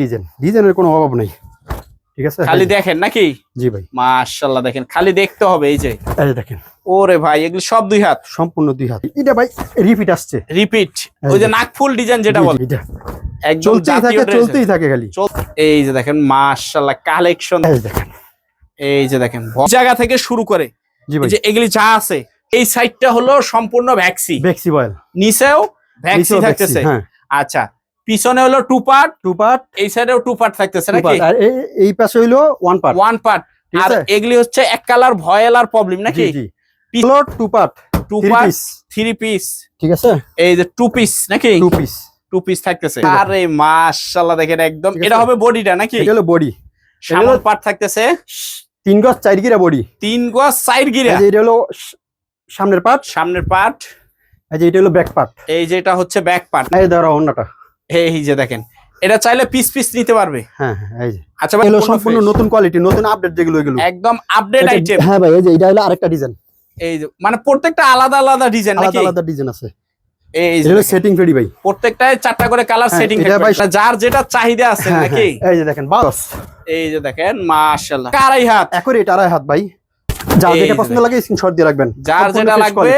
Design. ডিজাইনের কোনো অভাব নেই। ঠিক আছে? খালি দেখেন নাকি? জি ভাই। মাশাল্লাহ দেখেন খালি দেখতে হবে এই যে। এই দেখেন। ওরে ভাই এগুলো সব দুই হাত? সম্পূর্ণ দুই হাত। এটা ভাই রিপিট আসছে। রিপিট ওই যে। নাকফুল ডিজাইন যেটা বলে। এটা। একদম জাতীয় থাকে dress এর। চলতেই থাকে খালি। এই যে দেখেন কালেকশন এই যে দেখেন। এই যে দেখেন জায়গা থেকে শুরু করে। জি ভাই। যে এগুলি যা আছে এই সাইডটা হলো সম্পূর্ণ ভ্যাক্সি বয়েল। নিচেও ভ্যাক্সি থাকতেছে। হ্যাঁ। আচ্ছা পিছনে হলো টু পার্ট টু পার্ট এই সাইডেও টু পার্ট থাকতেছে নাকি? আর এই- পাশে হইল ওয়ান পার্ট ওয়ান পার্ট আর এগুলি হচ্ছে এক কালার ভয়েলার প্রবলেম নাকি? জি জি। হলো two part two part piece three piece ঠিক আছে? এই যে টু পিস নাকি? টু পিস টু পিস থাকতেছে। আরে মাশাআল্লাহ দেখেন একদম। এটা হবে বডিটা নাকি? এটা হলো বডি সামন হলো- পার্ট থাকতেছে। তিন গজ চার গিরা বডি তিন গজ সাইড গিরা। এটা হলো সামনের পার্ট সামনের পার্ট এই যে এটা হলো ব্যাক পার্ট এই যে এটা হচ্ছে ব্যাক পার্ট এই ধরো অন্যটা। এই যে দেখেন এটা চাইলে পিস পিস নিতে পারবে। হ্যাঁ হ্যাঁ এই যে। আচ্ছা ভাই সম্পূর্ণ নতুন কোয়ালিটি নতুন আপডেট যেগুলো এগুলো। একদম আপডেট আইটেম হ্যাঁ ভাই এই যে এটা হলো আরেকটা ডিজাইন এই যে মানে প্রত্যেকটা আলাদা আলাদা ডিজাইন নাকি? আলাদা ডিজাইন আছে। এই যে সেটিং ফেডি ভাই। প্রত্যেকটায় চারটা করে কালার হ্যাঁ, সেটিং যার যেটা চাহিদা আছে হ্যাঁ, নাকি? হ্যাঁ, এই যে দেখেন বাস। এই যে দেখেন মাশাআল্লাহ। কারাই হাত? একুরেট আড়াই হাত ভাই। যার যেটা পছন্দ লাগে স্ক্রিনশট দিয়ে রাখবেন। যার যেটা লাগবে।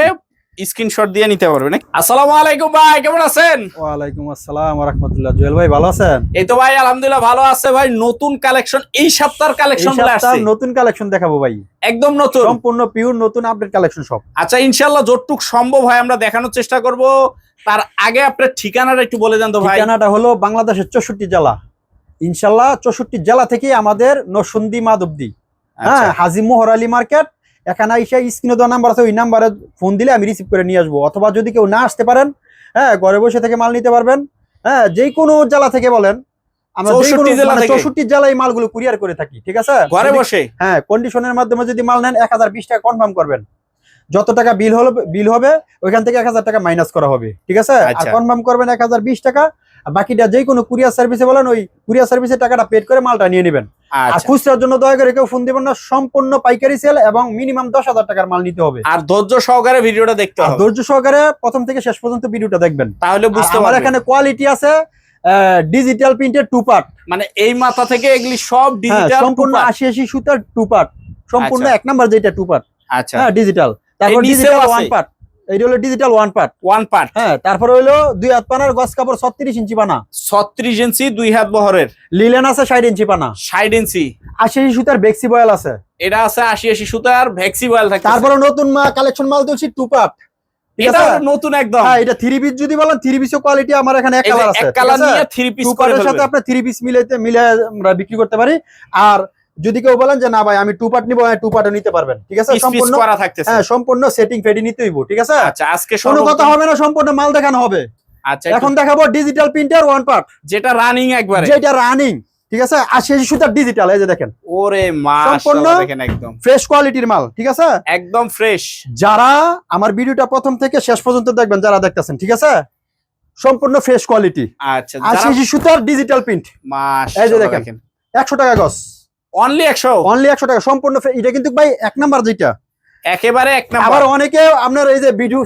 স্ক্রিনশট দিয়ে নিতে পারবে নাকি? আসসালামু আলাইকুম ভাই কেমন আছেন? ওয়ালাইকুম আসসালাম ওয়া রাহমাতুল্লাহ। জুয়েল ভাই ভালো আছেন? এই তো ভাই আলহামদুলিল্লাহ ভালো আছে ভাই। নতুন কালেকশন এই সপ্তাহের কালেকশন সপ্তাহে আসছে। নতুন কালেকশন দেখাবো ভাই। একদম নতুন? সম্পূর্ণ পিওর নতুন আপডেট কালেকশন সব। আচ্ছা ইনশাল্লাহ যতটুক সম্ভব হয় আমরা দেখানোর চেষ্টা করব। তার আগে আপনার ঠিকানাটা একটু বলে দেন তো ভাই। ঠিকানাটা হলো বাংলাদেশের চৌষট্টি জেলা। ইনশাল্লাহ চৌষট্টি জেলা থেকে আমাদের নরসন্দী মাদবদি হ্যাঁ আচ্ছা, হাজি মোহর আলী মার্কেট এখানে এসে স্ক্রিনে দেওয়া নাম্বার আছে ওই নাম্বারে ফোন দিলে আমি রিসিভ করে নিয়ে আসব। অথবা যদি কেউ না আসতে পারেন হ্যাঁ ঘরে বসে থেকে মাল নিতে পারবেন হ্যাঁ যে কোনো জেলা থেকে বলেন আমরা যে 64 কোনো জেলা মানে থেকে? চৌষট্টি জেলায় মালগুলো কুরিয়ার করে থাকি ঠিক আছে? ঘরে বসে? হ্যাঁ কন্ডিশনের মাধ্যমে যদি মাল নেন এক হাজার বিশ টাকা কনফার্ম করবেন। যত টাকা বিল হলো বিল হবে ওইখান থেকে এক হাজার টাকা মাইনাস করা হবে ঠিক আছে? আর আচ্ছা। কনফার্ম করবেন এক হাজার বিশ টাকা বাকিটা যে কোনো কুরিয়ার সার্ভিসে বলেন ওই কুরিয়ার সার্ভিসের টাকাটা পেড করে মালটা নিয়ে নেবেন। আর আচ্ছা। খুচরার জন্য দয়া করে কেউ ফোন দিবেন না সম্পূর্ণ পাইকারি সেল এবং মিনিমাম দশ হাজার টাকার মাল নিতে হবে। আর ধৈর্য সহকারে ভিডিওটা দেখতে হবে। ধৈর্য সহকারে প্রথম থেকে শেষ পর্যন্ত ভিডিওটা দেখবেন। তাহলে বুঝতে পারবেন। এখানে কোয়ালিটি আছে ডিজিটাল প্রিন্টের টু পার্ট মানে এই মাথা থেকে এগুলি সব হ্যাঁ ডিজিটাল সম্পূর্ণ আশি আশি সুতার টু পার্ট সম্পূর্ণ আচ্ছা। এক নাম্বার যেটা টু পার্ট আচ্ছা। হ্যাঁ ডিজিটাল তারপর ডিজিটাল ওয়ান পার্ট হলো digital one part one part হ্যাঁ তারপর হইল দুই হাত পানার গছ কাপড় ছত্রিশ ইঞ্চি পানা। ছত্রিশ ইঞ্চি দুই হাত বহরের। লিলেন আছে ষাট ইঞ্চি পানা। ষাট ইঞ্চি। আশি ইঞ্চি সুতার বেক্সি বয়াল আছে। এটা আছে আশি আশি সুতার ভ্যাক্সিবল থাকে তারপরে নতুন কালেকশন মাল দিয়েছি টু পার্ট এটা নতুন একদম। হ্যাঁ এটা থ্রি পিস যদি বলেন থ্রি পিসও কোয়ালিটি আমার এখানে এক কালার এক আছে। কালার নিয়ে থ্রি পিস টু করে সাথে আপনি থ্রি পিস মিলাইতে মিলে আমরা বিক্রি করতে পারি। আর যদি কেউ বলেন যে না ভাই আমি টু পার্ট নিবো টু পার্টও নিতে পারবেন। ঠিক আছে? সম্পূর্ণ করা থাকতেছে। হ্যাঁ সম্পূর্ণ সেটিং ফেডি নিতে হইব ঠিক আছে? আচ্ছা আজকে কোনো কথা হবে না সম্পূর্ণ মাল দেখানো হবে। আচ্ছা এখন দেখাবো ডিজিটাল প্রিন্টার ওয়ান পার্ট যেটা রানিং একবারে। যেটা রানিং ঠিক আছে? আর আশি সুতার ডিজিটাল এই যে দেখেন। ওরে সম্পূর্ণ দেখেন একদম। ফ্রেশ কোয়ালিটির মাল ঠিক আছে? একদম ফ্রেশ যারা আমার ভিডিওটা প্রথম থেকে শেষ পর্যন্ত দেখবেন যারা দেখতেছেন ঠিক আছে? সম্পূর্ণ ফ্রেশ কোয়ালিটি আচ্ছা আর আশি সুতার ডিজিটাল প্রিন্ট এই যে দেখেন। দেখেন। একশো টাকা গছ অনলি 100 অনলি একশো টাকা সম্পূর্ণ এটা কিন্তু ভাই এক নাম্বার যেটা। একেবারে এক আবার অনেকে আপনার এই যে ভিডিও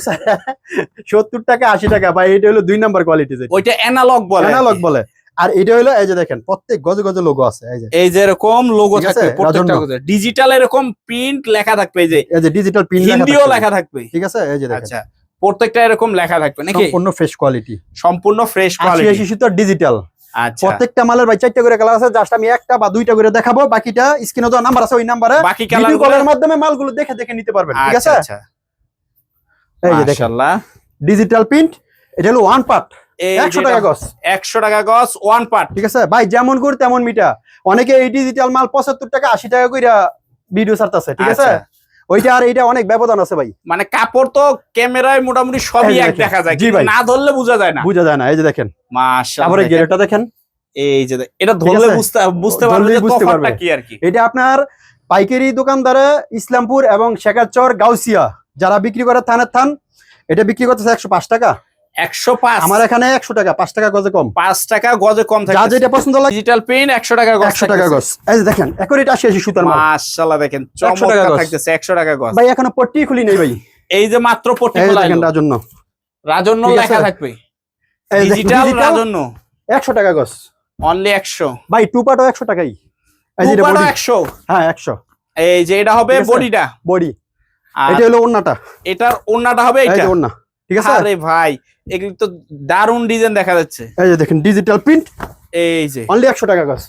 সত্তর টাকা আশি টাকা ভাই এটা হলো দুই নাম্বার কোয়ালিটি যেটা। ওইটা অ্যানালগ বলে। অ্যানালগ বলে। আর এটা হলো এই যে দেখেন প্রত্যেক গজে গজে লোগো আছে এই যে। এই যে এরকম লোগো থাকবে প্রত্যেকটা রাজন্য। ডিজিটাল এরকম প্রিন্ট লেখা থাকবে এই যে। এই যে ডিজিটাল পিন হিন্দিও লেখা থাকবে। ঠিক আছে? এই যে দেখেন। আচ্ছা। প্রত্যেকটা এরকম লেখা থাকবে নাকি? সম্পূর্ণ ফ্রেশ কোয়ালিটি সম্পূর্ণ ফ্রেশ কোয়ালিটি আশি সুতার ডিজিটাল প্রত্যেকটা মালের ভাই চারটা করে কালার আছে জাস্ট আমি একটা বা দুইটা করে দেখাবো বাকিটা স্ক্রিনে দেওয়া নাম্বার আছে ওই নাম্বারে বাকি কালার মাধ্যমে মালগুলো দেখে দেখে নিতে পারবেন ঠিক আচ্ছা আছে? আচ্ছা এই যে দেখেন। ডিজিটাল প্রিন্ট এটা হলো ওয়ান পার্ট একশো টাকা গছ 100 টাকা গজ ওয়ান পার্ট ঠিক আছে? ভাই যেমন গুড় তেমন মিঠা অনেকে এই ডিজিটাল মাল পঁচাত্তর টাকা আশি টাকা কইরা ভিডিও ছাড়তেছে ঠিক আছে? আচ্ছা। ওইটা আর এটা অনেক ব্যবধান আছে ভাই। মানে কাপড় তো ক্যামেরায় মোটামুটি সবই এক দেখা যায় কিন্তু না ধরলে বোঝা যায় না। বুঝা যায় না এই যে দেখেন। মাশাআল্লাহ তারপরে। গেরেটা দেখেন। এই যে এটা ধরলে বুঝতে বুঝতে পারবে যে তফাৎটা কি আর কি। এটা আপনার পাইকারি দোকানদারে ইসলামপুর এবং শেখারচর গাউসিয়া। যারা বিক্রি করে থানের থান এটা বিক্রি করতেছে একশো পাঁচ টাকা 105 আমার এখানে একশো টাকা পাঁচ টাকা গজে কম। 5 টাকা গজে কম থাকে যেটা পছন্দ লাগে ডিজিটাল পেন 100 টাকা গজ একশো টাকা গজ। এই দেখেন এখন এটা সুতার দেখেন 100 টাকা। থাকতেছে 100 টাকা গজ। ভাই এখনও পট্টি খুলি নেই ভাই। এই যে মাত্র খোলা রাজন্য। রাজন্য লেখা থাকবে। ডিজিটাল রাজন্য। একশো টাকা গজ। অনলি একশো। ভাই টু পার্টও একশো টাকাই। একশো। হ্যাঁ একশো। এই যে এটা হবে বডিটা। বডি। এটা হলো ওন্নাটা এটার ওন্নাটা হবে এটা ওন্না ঠিক আছে? আরে ভাই এগুলি তো দারুণ ডিজাইন দেখা যাচ্ছে। এই যে দেখেন ডিজিটাল প্রিন্ট এই যে। অনলি একশো টাকা গজ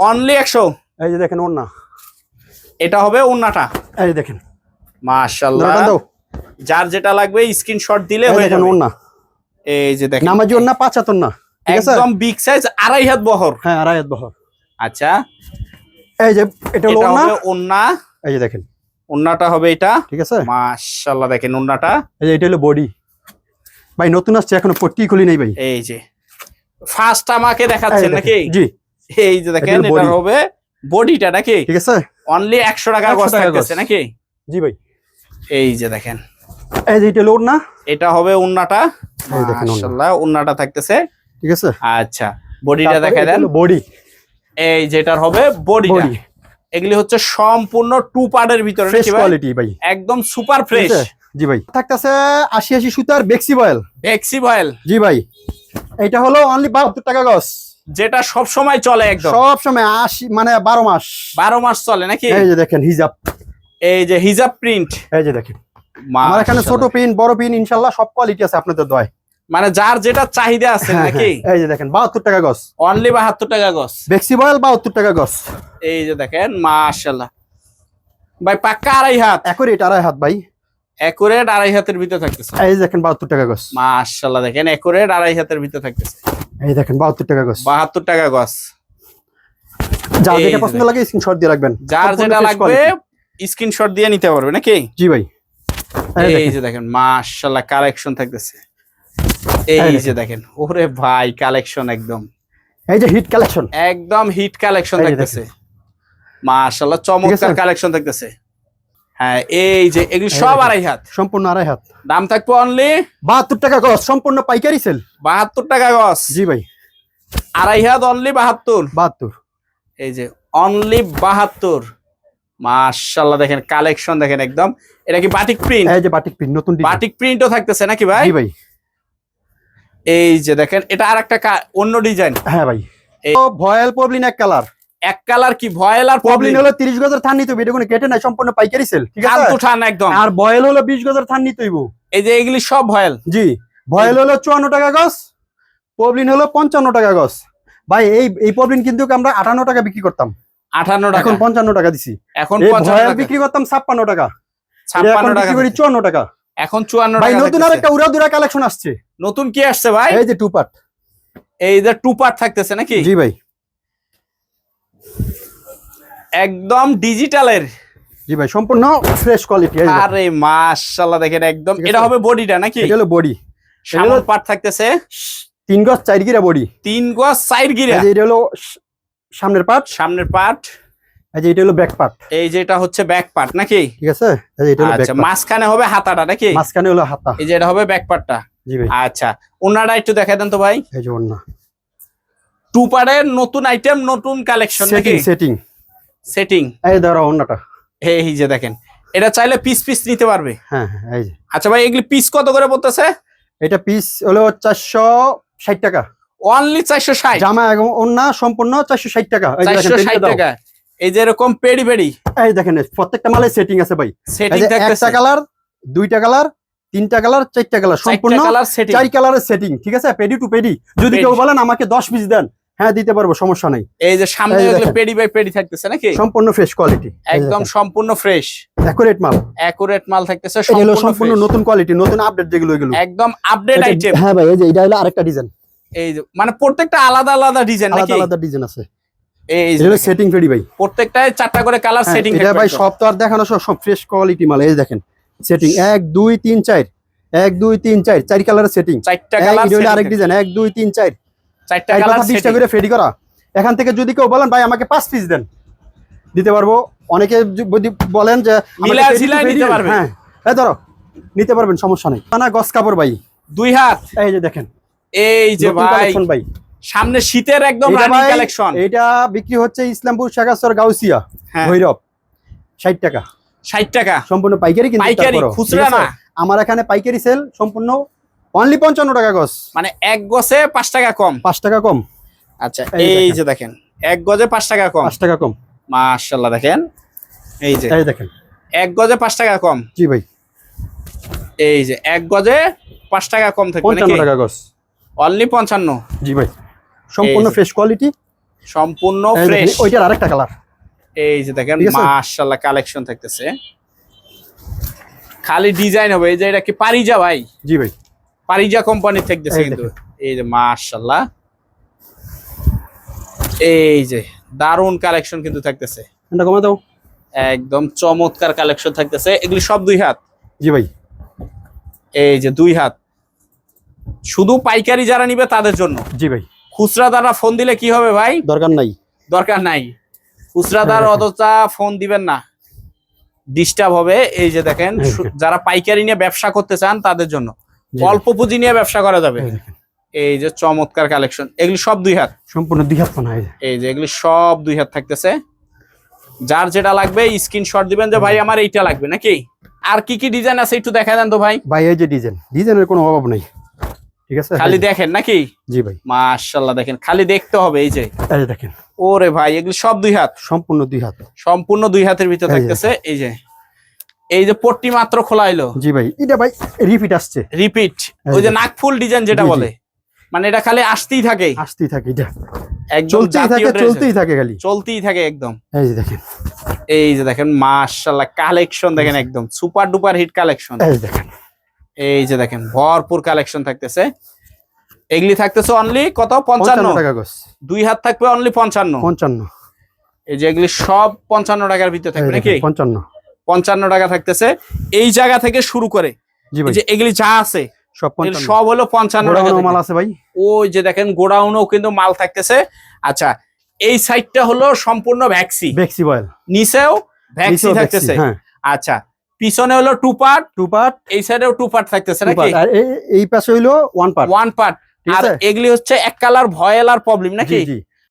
অনলি একশো? এই যে দেখেন ওন্না এটা হবে ওন্নাটা এই যে দেখেন। দাও যার যেটা লাগবে স্ক্রিনশট দিলে হয়ে যাবে। ওন্না এই যে দেখেন। নামাজি ওন্না পাঁচ হাতর না ঠিক আছে? একদম বিগ সাইজ আড়াই হাত বহর। হ্যাঁ আড়াইয়াত বহর। আচ্ছা। এই যে এটা হলো ওন্না ওন্না এই যে দেখেন। ওন্নাটা হবে এটা। ঠিক আছে? মাশাল্লাহ দেখেন ওন্নাটা এই যে এটা হলো বডি ভাই নতুন আসছে এখনও পট্টি খুলি নাই ভাই। এই যে ফার্স্ট আমাকে দেখাচ্ছেন নাকি? জি। এই যে দেখেন এটা। হবে বডিটা নাকি? ঠিক আছে। অনলি একশো টাকা 100 গজ টাকা থাকতেছে। নাকি? জি ভাই। এই যে দেখেন। এই যে এটা হলো ওন্না এটা হবে উন্নাটা। এই দেখেন মাশাআল্লাহ উন্নাটা থাকতেছে। ঠিক আছে। আচ্ছা বডিটা দেখা দেন। বডি এই যেটার হবে বডিটা বডি এগুলি হচ্ছে সম্পূর্ণ টু পার্টের ভিতরে? কোয়ালিটি ভাই? একদম সুপার ফ্রেশ? জি ভাই। থাকতেছে আশি আশি সুতার বেক্সি বয়েল। ভেক্সি ভয়েল জি ভাই। এটা হলো অনলি বাহাত্তর টাকা গজ। যেটা সব সময় চলে একদম। সব সময় আশি মানে বারো মাস। বারো মাস চলে নাকি? এই যে দেখেন হিজাব। এই যে হিজাব প্রিন্ট এই যে দেখেন। আমার এখানে ছোট পিন বড় পিন ইনশাল্লাহ সব কোয়ালিটি আছে আপনাদের দয় মানে যার যেটা চাহিদা আছে হ্যাঁ, নাকি? হ্যাঁ, এই যে দেখেন বাহাত্তর টাকা গজ। অনলি বাহাত্তর টাকা গছ বেক্সি বয়েল বাহাত্তর টাকা গজ। এই যে দেখেন মাশাল্লাহ ভাই পাক্কা আড়াই হাত। একুরেট আড়াই হাত ভাই। একুরেট আড়াই হাতের ভিতরে থাকতেছে। এই দেখেন বাহাত্তর টাকা গজ মাশাল্লাহ দেখেন একুরেট আড়াই হাতের ভিতরে থাকতেছে। এই দেখেন বাহাত্তর টাকা গজ বাহাত্তর টাকা গছ। যা এই যেটা পছন্দ লাগে স্ক্রিনশট দিয়ে রাখবেন। যার যেটা লাগবে স্ক্রিনশট দিয়ে নিতে পারবে নাকি? জি ভাই। এই যে দেখেন মাশাল্লাহ কালেকশন থাকতেছে। এই যে দেখেন। ওরে ভাই কালেকশন একদম। এই যে হিট কালেকশন একদম হিট কালেকশন থাকতেছে। মাশাল্লাহ চমৎকার কালেকশন থাকতেছে। হ্যাঁ এই যে এগুলি সব আড়াই হাত। সম্পূর্ণ আড়াই হাত। দাম থাকবে অনলি বাহাত্তর টাকা গজ সম্পূর্ণ পাইকারি সেল বাহাত্তর টাকা গছ জি ভাই। আড়াই হাত অনলি বাহাত্তর। বাহাত্তর। এই যে অনলি বাহাত্তর। মাশাল্লাহ দেখেন কালেকশন দেখেন একদম। এটা কি বাটিক প্রিন্ট এই যে বাটিক প্রিন্ট নতুন বাটিক প্রিন্টও থাকতেছে নাকি ভাই? জি ভাই। এই যে দেখেন এটা আর একটা অন্য ডিজাইন হ্যাঁ ভাই। এই- ভয়েল পবলিন এক কালার এক কালার কি ভয়েল আর পবলিন হলো গজের থান নিতে এটা কোনো কেটে নাই সম্পূর্ণ পাইকারি সেল ঠিক একদম। আর বয়েল হলো গজের থান নিতে হইব। এই যে এগুলি সব ভয়েল। জি ভয়েল হলো টাকা গজ পবলিন হলো পঞ্চান্ন টাকা গজ। ভাই এই এই পবলিন কিন্তু আমরা আটান্ন টাকা বিক্রি করতাম। টাকা। এখন পঞ্চান্ন টাকা দিছি। এখন এই পঞ্চান্ন ভয়েল টাকা। বিক্রি করতাম ছাপ্পান্ন টাকা। টাকা বিক্রি এখন টাকা নতুন উড়াদুরা কালেকশন আসছে। নতুন কি আসছে ভাই? এই যে টু পার্ট। এই যে টু পার্ট থাকতেছে নাকি? জি ভাই। একদম ডিজিটালের। জি ভাই সম্পূর্ণ ফ্রেশ কোয়ালিটি আরে মাশাআল্লাহ দেখেন একদম। এটা হবে বডিটা নাকি? এটা হলো বডি। সামনের পার্ট থাকতেছে। তিন গজ চার গিরা বডি। তিন গজ সাইড গিরা। এই যে এটা হলো সামনের পার্ট সামনের পার্ট এই যে এটা হলো ব্যাক পার্ট এই যে এটা হচ্ছে ব্যাক পার্ট নাকি? ঠিক আছে? এই যে এটা হলো ব্যাক আচ্ছা মাঝখানে হবে হাতাটা নাকি? মাঝখানে হলো হাতা। এই যে এটা হবে ব্যাক পার্টটা জি ভাই। আচ্ছা ওনারা একটু দেখাই দেন তো ভাই। এই যে অন্য টু পার্টের নতুন আইটেম নতুন কালেকশন নাকি? সেটিং সেটিং এই ধরো অন্যটা। এই যে দেখেন। এটা চাইলে পিস পিস নিতে পারবে। হ্যাঁ হ্যাঁ এই যে। আচ্ছা ভাই এগুলি পিস কত করে পড়তেছে? এটা পিস হলো চারশো ষাট টাকা। অনলি চারশো ষাট? জামা এবং অন্য সম্পূর্ণ চারশো ষাট টাকা। এই যে চারশো ষাট টাকা। এই যে এরকম পেডি পেডি। এই দেখেন প্রত্যেকটা মালে সেটিং আছে ভাই। সেটিং একটা কালার দুইটা কালার তিনটা কালার চারটা কালার সম্পূর্ণ কালার সেটিং চার কালারের সেটিং ঠিক আছে? পেডি টু পেডি যদি কেউ বলেন আমাকে দশ পিস দেন। হ্যাঁ দিতে পারব সমস্যা নাই। এই যে সামনে পেডি বাই পেডি থাকতেছে নাকি? সম্পূর্ণ ফ্রেশ কোয়ালিটি একদম সম্পূর্ণ ফ্রেশ অ্যাকুরেট মাল। অ্যাকুরেট মাল থাকতেছে সম্পূর্ণ সম্পূর্ণ নতুন কোয়ালিটি নতুন আপডেট যেগুলো এগুলো একদম আপডেট আইটেম হ্যাঁ ভাই এই যে এটা হলো আরেকটা ডিজাইন এই যে মানে প্রত্যেকটা আলাদা আলাদা ডিজাইন নাকি? আলাদা আলাদা ডিজাইন আছে। এই যে এটা সেটিং ফেডি ভাই। প্রত্যেকটায় চারটা করে কালার হ্যাঁ, সেটিং এটা ভাই সব তো আর দেখানো সব ফ্রেশ কোয়ালিটি মাল এই দেখেন। সেটিং এক দুই তিন চার। এক দুই তিন চার। চার কালারের সেটিং চারটা কালার আরেক ডিজাইন এক দুই তিন চার। চারটা কালার কথা বিশটা করে ফেডি করা। এখান থেকে যদি কেউ বলেন ভাই আমাকে পিস দেন। দিতে পারব। অনেকে যদি বলেন যে নিতে। হ্যাঁ। এই ধরো নিতে পারবেন সমস্যা নেই। না গস কাপড় ভাই। দুই হাত। এই যে দেখেন। এই যে ভাই ভাই। সামনে শীতের একদম এটা রানিং কালেকশন এটা বিক্রি হচ্ছে ইসলামপুর শেখাস্তর গাউসিয়া হ্যাঁ। ভৈরব। ষাট টাকা। ষাট টাকা। সম্পূর্ণ পাইকারি কিন্তু পাইকারি, খুচরা না। আমার এখানে পাইকারি সেল সম্পূর্ণ অনলি পঞ্চান্ন টাকা গস মানে এক গছে পাঁচ টাকা কম। পাঁচ টাকা কম। আচ্ছা এই যে দেখেন। এক গজে পাঁচ টাকা কম। পাঁচ টাকা কম। মাশাল্লাহ দেখেন। এই যে। এই দেখেন। এক গজে পাঁচ টাকা কম। জি ভাই। এই যে এক গজে পাঁচ টাকা কম থাকবে পঞ্চান্ন টাকা গজ অনলি পঞ্চান্ন। জি ভাই। সম্পূর্ণ ফ্রেশ কোয়ালিটি সম্পূর্ণ ফ্রেশ ওইটার আরেকটা কালার এই যে দেখেন মাশাল্লাহ কালেকশন থাকতেছে। খালি ডিজাইন হবে এই যে এটা কি পারিজা ভাই? জি ভাই। পারিজা কোম্পানি থাকতেছে কিন্তু। এই যে মাশাল্লাহ এই যে দারুণ কালেকশন কিন্তু থাকতেছে। এটা কমে দাও। একদম চমৎকার কালেকশন থাকতেছে। এগুলি সব দুই হাত? জি ভাই। এই যে দুই হাত। শুধু পাইকারি যারা নিবে তাদের জন্য। জি ভাই। খুচরা দ্বারা ফোন দিলে কি হবে ভাই? দরকার নাই। দরকার নাই। খুচরাদার হ্যাঁ, অতটা ফোন দিবেন না। ডিস্টার্ব হবে। এই যে দেখেন সু- দেখেন। যারা পাইকারি নিয়ে ব্যবসা করতে চান তাদের জন্য। অল্প পুঁজি নিয়ে ব্যবসা করা যাবে। এই যে চমৎকার কালেকশন এগুলি সব দুই হাত? সম্পূর্ণ দুই হাত পানা এই যে। এগুলি সব দুই হাত থাকতেছে। যার যেটা লাগবে স্ক্রিনশট দিবেন যে ভাই আমার এইটা লাগবে নাকি? আর কি কি ডিজাইন আছে একটু দেখা দেন তো ভাই। ভাই এই যে ডিজাইন ডিজাইনের কোনো অভাব নাই। ঠিক আছে? খালি দেখেন নাকি? জি ভাই। মাশাল্লাহ দেখেন। খালি দেখতে হবে এই যে। এই দেখেন। ওরে ভাই এগুলি সব দুই হাত? সম্পূর্ণ দুই হাত। সম্পূর্ণ দুই হাতের ভিতরে থাকতেছে এই যে। এই যে পট্টি মাত্র খোলা এলো জি ভাই এটা ভাই রিপিট আসছে। রিপিট ওই যে। নাকফুল ডিজাইন যেটা। বলে। মানে এটা খালি আসতেই থাকে। আসতেই থাকে এটা। একদম চলতেই জাতীয় থাকে চলতেই থাকে খালি। চলতেই থাকে একদম। এই যে দেখেন। এই যে দেখেন মাশাআল্লাহ কালেকশন দেখেন একদম। সুপার ডুপার হিট কালেকশন এই দেখেন। এই যে দেখেন ভরপুর কালেকশন থাকতেছে। এগুলি থাকতেছে অনলি কত? পঞ্চান্ন। টাকা দুই হাত থাকবে অনলি পঞ্চান্ন। পঞ্চান্ন। এই যে এগুলি সব পঞ্চান্ন টাকার ভিতরে থাকবে নাকি? পঞ্চান্ন। পঞ্চান্ন টাকা থাকতেছে। এই জায়গা থেকে শুরু করে যে এগুলি যা আছে সব হলো পঞ্চান্ন টাকা মাল আছে ভাই। ওই যে দেখেন গোডাউনও কিন্তু মাল থাকতেছে। আচ্ছা এই সাইডটা হলো সম্পূর্ণ ভ্যাক্সি। বেক্সি বয়েল। নিচেও ভ্যাক্সি থাকতেছে। হ্যাঁ। আচ্ছা পিছনে হলো টু পার্ট। Two part. এই সাইডেও টু পার্ট থাকতেছে নাকি? আর এই- পাশে হইল ওয়ান পার্ট ওয়ান পার্ট আর এগুলি হচ্ছে এক কালার ভয়েল আর প্রবলেম নাকি? জি জি।